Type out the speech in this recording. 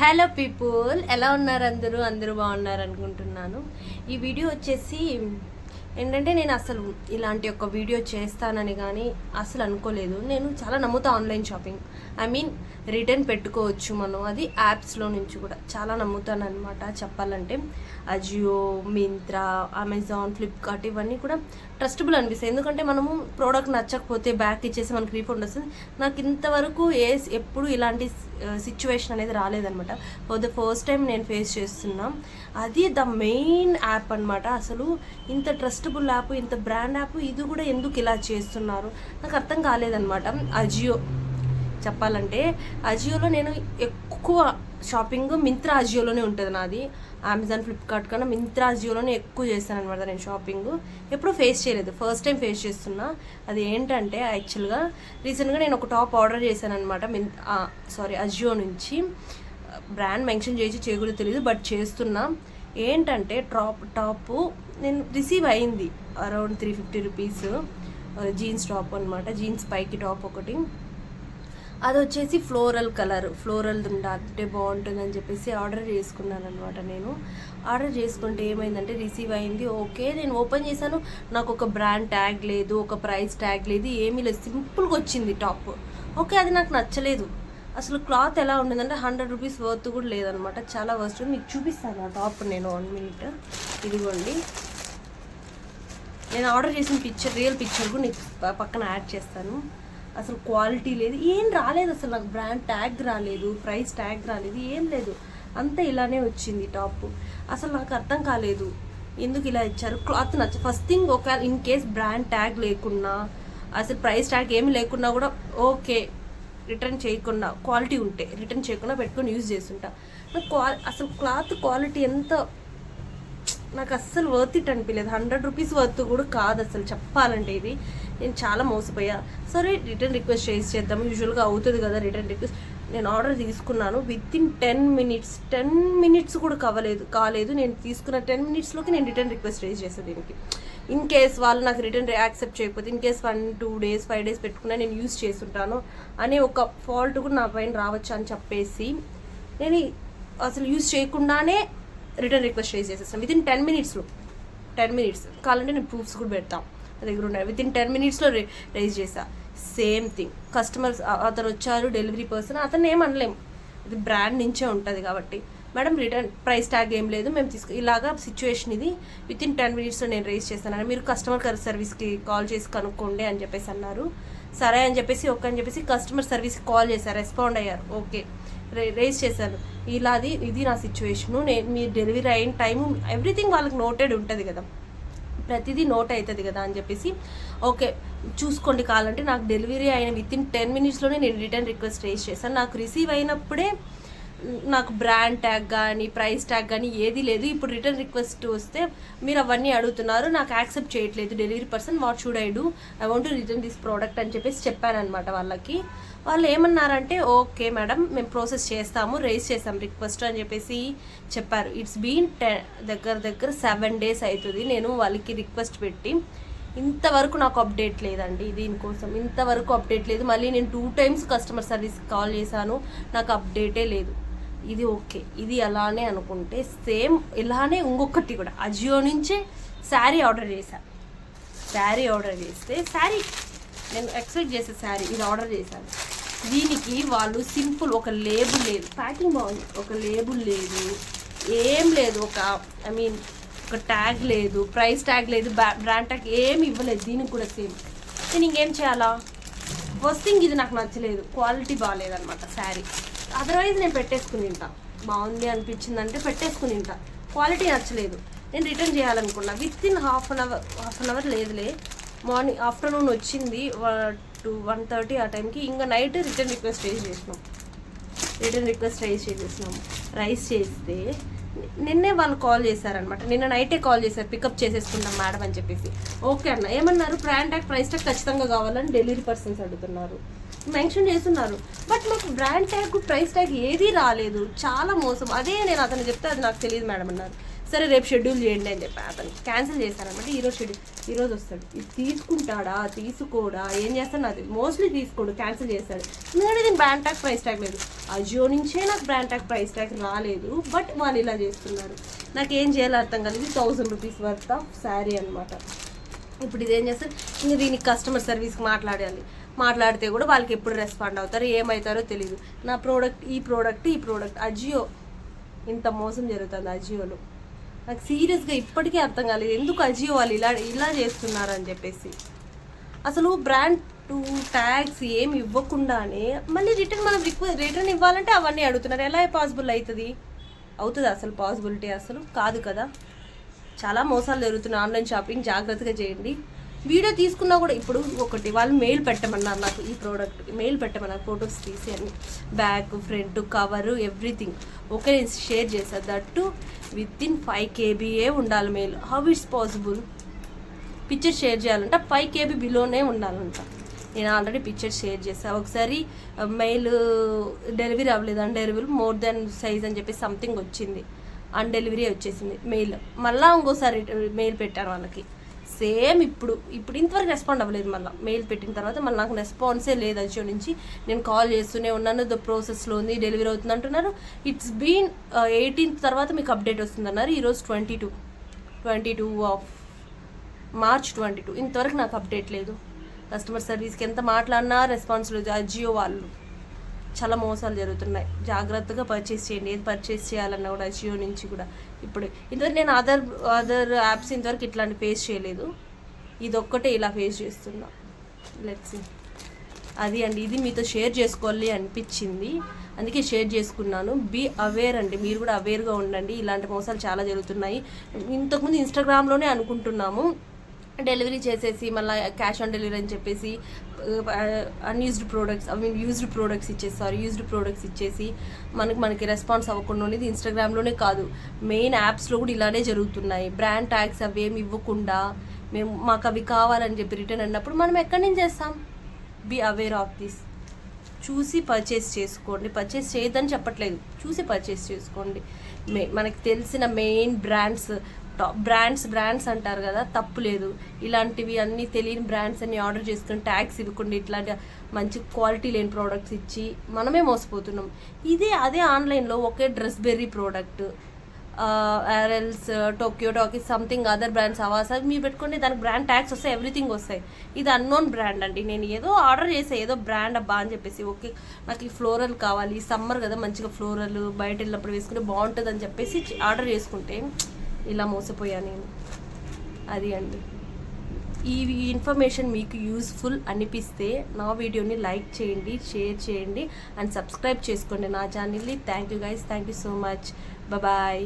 Hello people ఎలా ఉన్నారు అందరూ? అందరూ బాగున్నారు అనుకుంటున్నాను. ఈ వీడియో వచ్చేసి ఏంటంటే నేను అసలు ఇలాంటి ఒక వీడియో చేస్తానని కానీ అసలు అనుకోలేదు. నేను చాలా నమ్ముతా online shopping I mean return పెట్టుకోవచ్చు మనం. అది యాప్స్లో నుంచి కూడా చాలా నమ్ముతాను అనమాట చెప్పాలంటే అజియో మింత్రా అమెజాన్ ఫ్లిప్కార్ట్ ఇవన్నీ కూడా ట్రస్టబుల్ అనిపిస్తాయి. ఎందుకంటే మనము ప్రోడక్ట్ నచ్చకపోతే బ్యాక్ ఇచ్చేసి మనకి రీఫండ్ వస్తుంది. నాకు ఇంతవరకు ఏ ఎప్పుడు ఇలాంటి సిచ్యువేషన్ అనేది రాలేదనమాట ఫర్ ద ఫస్ట్ టైం నేను ఫేస్ చేస్తున్నా. అది ద మెయిన్ యాప్ అనమాట అసలు ఇంత ట్రస్టబుల్ యాప్ ఇంత బ్రాండ్ యాప్ ఇది కూడా ఎందుకు ఇలా చేస్తున్నారు? నాకు అర్థం కాలేదనమాట అజియో చెప్పాలంటే అజియోలో నేను ఎక్కువ షాపింగ్ మింత్రా అజియోలోనే ఉంటుంది నాది. అమెజాన్ ఫ్లిప్కార్ట్ కన్నా మింత్రా అజియోలోనే ఎక్కువ చేస్తాను అనమాట నేను షాపింగ్ ఎప్పుడు ఫేస్ చేయలేదు. ఫస్ట్ టైం ఫేస్ చేస్తున్నా. అది ఏంటంటే యాక్చువల్గా రీసెంట్గా నేను ఒక టాప్ ఆర్డర్ చేశాను అనమాట మిన్ సారీ అజియో నుంచి. బ్రాండ్ మెన్షన్ చేసి చేయకూడదు తెలియదు బట్ చేస్తున్నా. ఏంటంటే టాప్ టాప్ నేను రిసీవ్ అయింది. Around three fifty rupees jeans top అనమాట జీన్స్ పైకి టాప్ ఒకటి. అది వచ్చేసి ఫ్లోరల్ కలర్ ఫ్లోరల్ ఉంటే బాగుంటుందని చెప్పేసి ఆర్డర్ చేసుకున్నాను అనమాట నేను. ఆర్డర్ చేసుకుంటే ఏమైందంటే రిసీవ్ అయింది ఓకే నేను ఓపెన్ చేశాను. నాకు ఒక బ్రాండ్ ట్యాగ్ లేదు ఒక ప్రైస్ ట్యాగ్ లేదు ఏమీ లేదు. సింపుల్గా వచ్చింది టాప్. ఓకే అది నాకు నచ్చలేదు. అసలు క్లాత్ ఎలా ఉండేదంటే హండ్రెడ్ రూపీస్ వర్త్ కూడా లేదనమాట చాలా వర్స్ట్. మీకు చూపిస్తాను ఆ టాప్ నేను వన్ మినిట్. ఇదిగోండి. నేను ఆర్డర్ చేసిన పిక్చర్ రియల్ పిక్చర్ కూడా నీకు పక్కన యాడ్ చేస్తాను. అసలు క్వాలిటీ లేదు. ఏం రాలేదు అసలు నాకు బ్రాండ్ ట్యాగ్ రాలేదు ప్రైస్ ట్యాగ్ రాలేదు ఏం లేదు. అంతా ఇలానే వచ్చింది టాప్. అసలు నాకు అర్థం కాలేదు. ఎందుకు ఇలా ఇచ్చారు? క్లాత్ నచ్చ ఫస్ట్ థింగ్ ఒకవేళ ఇన్ కేస్ బ్రాండ్ ట్యాగ్ లేకున్నా అసలు ప్రైస్ ట్యాగ్ ఏమి లేకున్నా కూడా ఓకే రిటర్న్ చేయకుండా క్వాలిటీ ఉంటే రిటర్న్ చేయకుండా పెట్టుకొని యూజ్ చేస్తుంటా. క్వా అసలు క్లాత్ క్వాలిటీ ఎంత నాకు అస్సలు వర్త్ ఇట్ అనిపించలేదు హండ్రెడ్ రూపీస్ వర్త్ కూడా కాదు అసలు చెప్పాలంటే ఇది. నేను చాలా మోసపోయా. సరే రిటర్న్ రిక్వెస్ట్ చేసి చేద్దాం యూజువల్గా అవుతుంది కదా రిటర్న్ రిక్వెస్ట్. నేను ఆర్డర్ తీసుకున్నాను. Within ten minutes ten minutes కూడా కావలేదు కాలేదు. నేను తీసుకున్న టెన్ మినిట్స్లోకి నేను రిటర్న్ రిక్వెస్ట్ రేజ్ చేస్తాను దీనికి. ఇన్ కేస్ వాళ్ళు నాకు రిటర్న్ యాక్సెప్ట్ చేయకపోతే in case one two days five days పెట్టుకున్నా నేను యూస్ చేస్తుంటాను అనే ఒక ఫాల్ట్ కూడా నా పైన రావచ్చు అని చెప్పేసి నేను అసలు యూస్ చేయకుండానే రిటర్న్ రిక్వెస్ట్ రేజ్ చేసేస్తాను విత్ ఇన్ టెన్ మినిట్స్లో టెన్ మినిట్స్ కావాలంటే నేను ప్రూఫ్స్ కూడా పెడతాం. నా దగ్గర ఉన్నాయి. విత్ ఇన్ టెన్ మినిట్స్లో రైజ్ చేసా సేమ్ థింగ్ కస్టమర్స్ అతను వచ్చారు డెలివరీ పర్సన్ అతను ఏం అనలేం. ఇది బ్రాండ్ నుంచే ఉంటుంది కాబట్టి. మేడం రిటర్న్ ప్రైస్ ట్యాగ్ ఏం లేదు. మేము తీసుకు ఇలాగా సిచ్యువేషన్ ఇది. విత్ ఇన్ టెన్ మినిట్స్లో నేను రేస్ చేస్తాను మీరు కస్టమర్ కేర్ సర్వీస్కి కాల్ చేసి కనుక్కోండి అని చెప్పేసి అన్నారు. సరే అని చెప్పేసి ఓకే అని చెప్పేసి కస్టమర్ సర్వీస్కి కాల్ చేశారు రెస్పాండ్ అయ్యారు. ఓకే. రేస్ చేశారు. ఇలాది ఇది నా సిచ్యువేషను నేను మీ డెలివరీ అయిన టైము ఎవ్రీథింగ్ వాళ్ళకి నోటెడ్ ఉంటుంది కదా. ప్రతిదీ నోట్ అవుతుంది కదా అని చెప్పేసి ఓకే చూసుకోండి కావాలంటే నాకు డెలివరీ అయిన విత్ ఇన్ టెన్ మినిట్స్లోనే నేను రిటర్న్ రిక్వెస్ట్ రేస్ చేశాను నాకు రిసీవ్ అయినప్పుడే నాకు బ్రాండ్ ట్యాగ్ కానీ ప్రైస్ ట్యాగ్ కానీ ఏది లేదు. ఇప్పుడు రిటర్న్ రిక్వెస్ట్ వస్తే మీరు అవన్నీ అడుగుతున్నారు. నాకు యాక్సెప్ట్ చేయట్లేదు. Delivery person what should I do I want to return this product అని చెప్పేసి చెప్పాను అనమాట వాళ్ళకి. వాళ్ళు ఏమన్నారంటే ఓకే మేడం మేము ప్రాసెస్ చేస్తాము. రేస్ చేస్తాం రిక్వెస్ట్ అని చెప్పేసి చెప్పారు. ఇట్స్ బీన్ టెన్ దగ్గర దగ్గర సెవెన్ డేస్ అవుతుంది నేను వాళ్ళకి రిక్వెస్ట్ పెట్టి ఇంతవరకు నాకు అప్డేట్ లేదండి దీనికోసం ఇంతవరకు అప్డేట్ లేదు. మళ్ళీ నేను two times customer service call చేశాను. నాకు అప్డేటే లేదు. ఇది ఓకే ఇది అలానే అనుకుంటే సేమ్ ఇలానే ఇంకొకటి కూడా. అజియో నుంచే శారీ ఆర్డర్ చేశాను శారీ ఆర్డర్ చేస్తే శారీ నేను ఎక్స్పెక్ట్ చేసే శారీ ఇది ఆర్డర్ చేశాను. దీనికి వాళ్ళు సింపుల్ ఒక లేబుల్ లేదు. ప్యాకింగ్ బాగుంది. ఒక లేబుల్ లేదు. ఏం లేదు. ఒక ఐ మీన్ ఒక ట్యాగ్ లేదు. ప్రైస్ ట్యాగ్ లేదు. బ్రాండ్ ట్యాగ్ ఏమి ఇవ్వలేదు. దీనికి కూడా సేమ్. నేను ఇంకేం చేయాలా? ఫస్ట్ థింగ్ ఇది నాకు నచ్చలేదు. క్వాలిటీ బాగాలేదనమాట శారీ. అదర్వైజ్ నేను పెట్టేసుకుని తింటా. బాగుంది అనిపించింది అంటే పెట్టేసుకుని తింటా. క్వాలిటీ నచ్చలేదు. నేను రిటర్న్ చేయాలనుకున్నా. Within half an hour half an hour లేదులే. మార్నింగ్ ఆఫ్టర్నూన్ వచ్చింది. టూ వన్ థర్టీ ఆ టైంకి ఇంకా నైట్ రిటర్న్ రిక్వెస్ట్ రైస్ చేసినాం. రిటర్న్ రిక్వెస్ట్ రైస్ చేసేసినాం. రైస్ చేస్తే నిన్నే వాళ్ళు కాల్ చేశారనమాట నిన్న నైటే కాల్ చేశారు. పికప్ చేసేసుకుంటాం మేడం అని చెప్పేసి. ఓకే అన్న. ఏమన్నారు? బ్రాండ్ ట్యాక్ ప్రైస్ ట్యాక్ ఖచ్చితంగా కావాలని డెలివరీ పర్సన్స్ అడుగుతున్నారు. మెన్షన్ చేస్తున్నారు. బట్ మాకు బ్రాండ్ ట్యాగ్ ప్రైస్ ట్యాగ్ ఏదీ రాలేదు. చాలా మోసం. అదే నేను అతను చెప్తే అది నాకు తెలియదు మేడం అన్నారు. సరే రేపు షెడ్యూల్ చేయండి అని చెప్పి అతను క్యాన్సిల్ చేశారనమాట ఈరోజు షెడ్యూల్ ఈరోజు వస్తాడు. ఇది తీసుకుంటాడా? తీసుకోడా? ఏం చేస్తాడు? అది మోస్ట్లీ తీసుకోడు. క్యాన్సిల్ చేస్తాడు. ఎందుకంటే దీని బ్రాండ్ ట్యాగ్ ప్రైస్ ట్యాగ్ లేదు. అజియో నుంచే నాకు బ్రాండ్ ట్యాగ్ ప్రైస్ ట్యాగ్ రాలేదు. బట్ వాళ్ళు ఇలా చేస్తున్నారు. నాకు ఏం చేయాలో అర్థం కాలేదు. ఇది thousand rupees worth of sari అనమాట ఇప్పుడు ఇదేం చేస్తారు ఇంక దీనికి కస్టమర్ సర్వీస్కి మాట్లాడాలి. మాట్లాడితే కూడా వాళ్ళకి ఎప్పుడు రెస్పాండ్ అవుతారు ఏమవుతారో తెలియదు నా ప్రోడక్ట్ ఈ ప్రోడక్ట్ ఈ ప్రోడక్ట్ అజియో. ఇంత మోసం జరుగుతుంది అజియోలో. నాకు సీరియస్గా ఇప్పటికీ అర్థం కాలేదు ఎందుకు అజియో వాళ్ళు ఇలా ఇలా చేస్తున్నారని చెప్పేసి. అసలు బ్రాండ్ టు ట్యాగ్స్ ఏమి ఇవ్వకుండానే మళ్ళీ రిటర్న్ మనం రిక్వెస్ట్ రిటర్న్ ఇవ్వాలంటే అవన్నీ అడుగుతున్నారు. ఎలా పాసిబుల్ అవుతుంది? అవుతుంది అసలు పాసిబిలిటీ అసలు? కాదు కదా. చాలా మోసాలు జరుగుతున్నాయి. ఆన్లైన్ షాపింగ్ జాగ్రత్తగా చేయండి. వీడియో తీసుకున్నా కూడా ఇప్పుడు ఒకటి వాళ్ళు మెయిల్ పెట్టమన్నారు నాకు ఈ ప్రోడక్ట్ మెయిల్ పెట్టమన్నారు ఫొటోస్ తీసి అన్ని. Back front cover everything. Okay నేను షేర్ చేశాను దట్టు విత్ ఇన్ ఫైవ్ కేబీఏ ఉండాలి mail. How it's possible? Picture share చేయాలంటే ఫైవ్ కేబీ బిలోనే ఉండాలంట. నేను ఆల్రెడీ పిక్చర్ షేర్ చేశాను ఒకసారి మెయిల్ డెలివరీ అవ్వలేదు un delivery more then size అని చెప్పి సంథింగ్ వచ్చింది. అన్ డెలివరీ వచ్చేసింది మెయిల్. మళ్ళీ ఇంకోసారి మెయిల్ పెట్టాను వాళ్ళకి. సేమ్ ఇప్పుడు ఇప్పుడు ఇంతవరకు రెస్పాండ్ అవ్వలేదు మళ్ళీ. మెయిల్ పెట్టిన తర్వాత మళ్ళీ నాకు రెస్పాన్సే లేదు అజియో నుంచి. నేను కాల్ చేస్తూనే ఉన్నాను ద ప్రాసెస్లో ఉంది డెలివరీ అవుతుంది అంటున్నారు. ఇట్స్ బీన్ ఎయిటీన్త్ తర్వాత మీకు అప్డేట్ వస్తుంది అన్నారు. ఈరోజు twenty two. Twenty two of March twenty two. ఇంతవరకు నాకు అప్డేట్ లేదు. కస్టమర్ సర్వీస్కి ఎంత మాట్లాడినా రెస్పాన్స్ లేదు. అజియో వాళ్ళు చాలా మోసాలు జరుగుతున్నాయి. జాగ్రత్తగా పర్చేస్ చేయండి. ఏది పర్చేస్ చేయాలన్నా కూడా అజియో నుంచి కూడా. ఇప్పుడు ఇంతవరకు నేను అదర్ అదర్ యాప్స్ ఇంతవరకు ఇట్లాంటి ఫేస్ చేయలేదు. ఇది ఒక్కటే ఇలా ఫేస్ చేస్తున్నా. లెట్స్ అది అండి. ఇది మీతో షేర్ చేసుకోవాలి అనిపించింది. అందుకే షేర్ చేసుకున్నాను. బీ అవేర్ అండి. మీరు కూడా అవేర్గా ఉండండి. ఇలాంటి మోసాలు చాలా జరుగుతున్నాయి. ఇంతకుముందు ఇన్స్టాగ్రామ్లోనే అనుకుంటున్నాము. డెలివరీ చేసేసి మళ్ళీ క్యాష్ ఆన్ డెలివరీ అని చెప్పేసి unused products I mean used products ఇచ్చేసి సారీ యూజ్డ్ ప్రోడక్ట్స్ ఇచ్చేసి మనకి మనకి రెస్పాన్స్ అవ్వకుండా ఉండేది. ఇన్స్టాగ్రామ్లోనే కాదు. మెయిన్ యాప్స్లో కూడా ఇలానే జరుగుతున్నాయి. బ్రాండ్ ట్యాగ్స్ అవి ఏమి ఇవ్వకుండా మేము మాకు అవి కావాలని చెప్పి రిటర్న్ అన్నప్పుడు మనం ఎక్కడి నుంచి చేస్తాం? బీ అవేర్ ఆఫ్ దిస్ చూసి పర్చేస్ చేసుకోండి. పర్చేస్ చేయొద్దని చెప్పట్లేదు. చూసి పర్చేస్ చేసుకోండి. మే మనకి తెలిసిన మెయిన్ బ్రాండ్స్ బ్రాండ్స్ బ్రాండ్స్ అంటారు కదా తప్పు లేదు. ఇలాంటివి అన్నీ తెలియని బ్రాండ్స్ అన్ని ఆర్డర్ చేసుకుని ట్యాక్స్ ఇవ్వకుండా ఇట్లాంటి మంచి క్వాలిటీ లేని ప్రోడక్ట్స్ ఇచ్చి మనమే మోసపోతున్నాం. ఇదే అదే ఆన్లైన్లో ఒకే డ్రెస్ బెర్రీ ప్రోడక్ట్ ఆరల్స్ Tokyo talkie something other brands అవాసా మీరు పెట్టుకుంటే దానికి బ్రాండ్ ట్యాక్స్ వస్తాయి ఎవ్రీథింగ్ వస్తాయి. ఇది అన్నోన్ బ్రాండ్ అండి. నేను ఏదో ఆర్డర్ చేసే ఏదో బ్రాండ్ అబ్బా అని చెప్పేసి ఓకే నాకు ఈ ఫ్లోరల్ కావాలి సమ్మర్ కదా మంచిగా ఫ్లోరల్ బయట వెళ్ళినప్పుడు వేసుకుంటే బాగుంటుంది అని చెప్పేసి ఆర్డర్ చేసుకుంటే ఇలా మోసపోయా నేను అది అండి. ఈ ఇన్ఫర్మేషన్ మీకు యూస్ఫుల్ అనిపిస్తే నా వీడియోని లైక్ చేయండి షేర్ చేయండి అండ్ సబ్స్క్రైబ్ చేసుకోండి నా ఛానల్ని. Thank you guys. Thank you so much. Bye